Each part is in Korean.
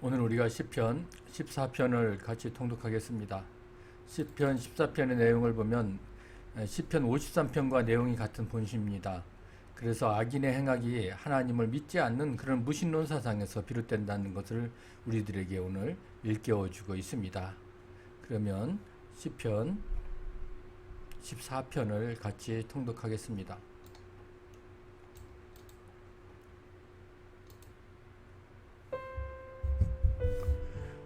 오늘 우리가 시편 14편을 같이 통독하겠습니다. 시편 14편의 내용을 보면 시편 53편과 내용이 같은 본시입니다. 그래서 악인의 행악이 하나님을 믿지 않는 그런 무신론 사상에서 비롯된다는 것을 우리들에게 오늘 일깨워 주고 있습니다. 그러면 시편 14편을 같이 통독하겠습니다.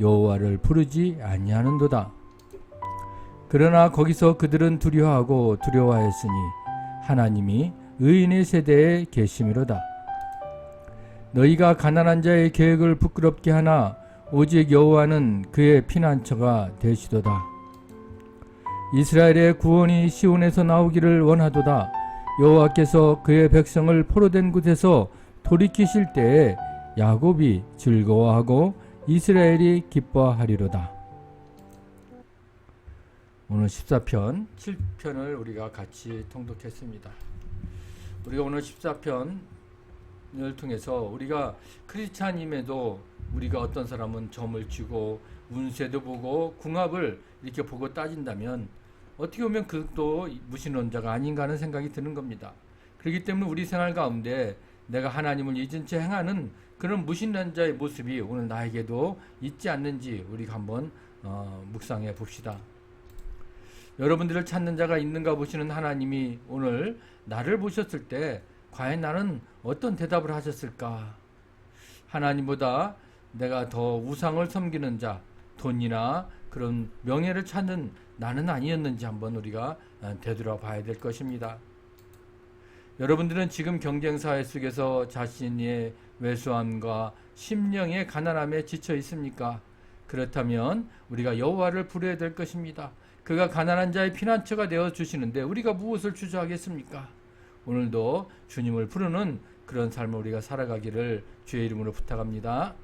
여호와를 부르지 아니하는도다. 그러나 거기서 그들은 두려워하고 두려워하였으니 하나님이 의인의 세대에 계심이로다. 너희가 가난한 자의 계획을 부끄럽게 하나 오직 여호와는 그의 피난처가 되시도다. 이스라엘의 구원이 시온에서 나오기를 원하도다. 여호와께서 그의 백성을 포로된 곳에서 돌이키실 때에 야곱이 즐거워하고 이스라엘이 기뻐하리로다. 오늘 14편, 7편을 우리가 같이 통독했습니다. 우리가 오늘 14편을 통해서 우리가 크리스찬임에도 우리가 어떤 사람은 점을 쥐고 운세도 보고 궁합을 이렇게 보고 따진다면 어떻게 보면 그것도 무신론자가 아닌가 하는 생각이 드는 겁니다. 그렇기 때문에 우리 생활 가운데 내가 하나님을 잊은 채 행하는 그런 무신론 자의 모습이 오늘 나에게도 있지 않는지 우리가 한번 어, 묵상해 봅시다. 여러분들을 찾는 자가 있는가 보시는 하나님이 오늘 나를 보셨을 때 과연 나는 어떤 대답을 하셨을까? 하나님보다 내가 더 우상을 섬기는 자, 돈이나 그런 명예를 찾는 나는 아니었는지 한번 우리가 어, 되돌아 봐야 될 것입니다. 여러분들은 지금 경쟁 사회 속에서 자신의 외소함과 심령의 가난함에 지쳐 있습니까? 그렇다면 우리가 여호와를 부르어야 될 것입니다. 그가 가난한 자의 피난처가 되어 주시는데 우리가 무엇을 주저하겠습니까? 오늘도 주님을 부르는 그런 삶을 우리가 살아가기를 주의 이름으로 부탁합니다.